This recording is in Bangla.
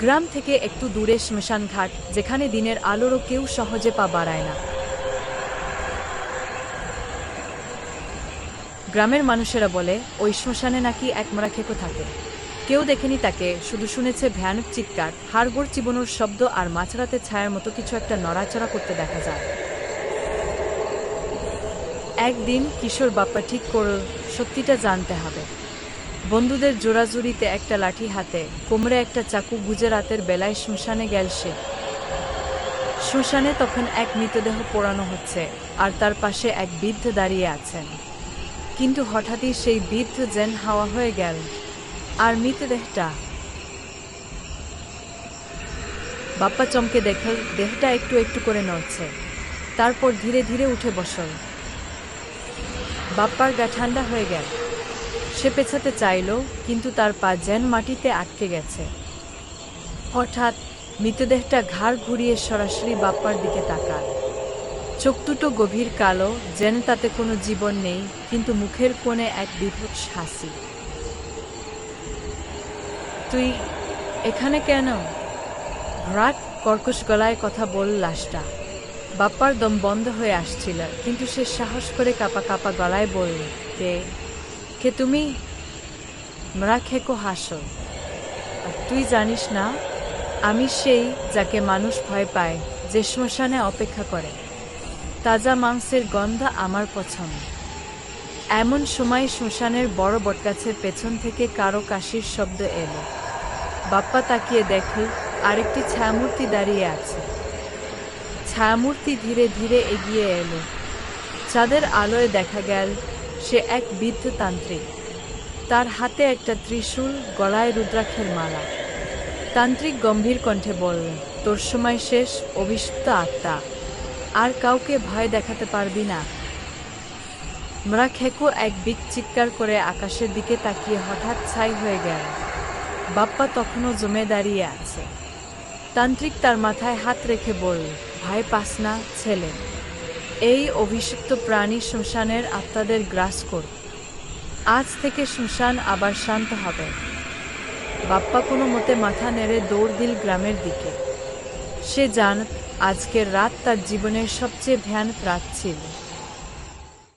গ্রাম থেকে একটু দূরে শ্মশান ঘাট যেখানে দিনের আলোরও কেউ সহজে পা বাড়ায় না। গ্রামের মানুষেরা বলে, ওই শ্মশানে নাকি এক মরা খেকো থাকে। কেউ দেখেনি তাকে, শুধু শুনেছে ভয়ানক চিৎকার, হাড়গোড় চিবনোর শব্দ আর মাছরাতে ছায়ার মতো কিছু একটা নড়াচড়া করতে দেখা যায়। একদিন কিশোর বাপ্পা ঠিক করল সত্যিটা জানতে হবে। বন্ধুদের জোড়াজুড়িতে একটা লাঠি হাতে, কোমরে একটা চাকু গুজে রাতের বেলায় শ্মশানে গেল সে। শ্মশানে তখন এক মৃতদেহ পোড়ানো হচ্ছে, আর তার পাশে এক বৃদ্ধ দাঁড়িয়ে আছেন। কিন্তু হঠাৎই সেই বৃদ্ধ যেন হাওয়া হয়ে গেল। আর মৃতদেহটা? বাপ্পা চমকে দেখল, দেহটা একটু একটু করে নড়ছে। তারপর ধীরে ধীরে উঠে বসল। বাপ্পার গা ঠান্ডা হয়ে গেল। সে পেছাতে চাইল, কিন্তু তার পা যেন মাটিতে আটকে গেছে। হঠাৎ মৃতদেহটা ঘাড় ঘুরিয়ে সরাসরি বাপ্পার দিকে তাকাল। চোখ দুটো গভীর কালো, যেন তাতে কোনো জীবন নেই, কিন্তু মুখের কোণে এক বিভৎস হাসি। তুই এখানে কেন? ভ্রাট কর্কশ গলায় কথা বল লাশটা। বাপ্পার দম বন্ধ হয়ে আসছিল, কিন্তু সে সাহস করে কাপা কাপা গলায় বলল, কে? কে তুমি মরা খেকো হাসো। আর তুই জানিস না, আমি সেই যাকে মানুষ ভয় পায়, যে শ্মশানে অপেক্ষা করে। তাজা মাংসের গন্ধ আমার পছন্দ। এমন সময় শ্মশানের বড় বটগাছের পেছন থেকে কারও কাশির শব্দ এলো। বাপ্পা তাকিয়ে দেখল আরেকটি ছায়ামূর্তি দাঁড়িয়ে আছে। ছায়ামূর্তি ধীরে ধীরে এগিয়ে এলো। চাঁদের আলোয় দেখা গেল সে এক বৃদ্ধ তান্ত্রিক তার হাতে একটা ত্রিশূল গলায় রুদ্রাক্ষের মালা। তান্ত্রিক গম্ভীর কণ্ঠে বলল তোর সময় শেষ, অভিশপ্ত আত্মা। আর কাউকে ভয় দেখাতে পারবি না। মরা খেকো এক বিক চিৎকার করে আকাশের দিকে তাকিয়ে হঠাৎ ছাই হয়ে গেল। বাপ্পা তখনও জমে দাঁড়িয়ে আছে। তান্ত্রিক তার মাথায় হাত রেখে বলল, ভাই পাস না, ছেলে। এই অভিষিক্ত প্রাণী শ্মশানের আত্মাদের গ্রাস কর। আজ থেকে শ্মশান আবার শান্ত হবে। বাপ্পা কোনো মতে মাথা নেড়ে দৌড় দিল গ্রামের দিকে। সে জান আজকের রাত তার জীবনের সবচেয়ে ভ্যান রাত ছিল।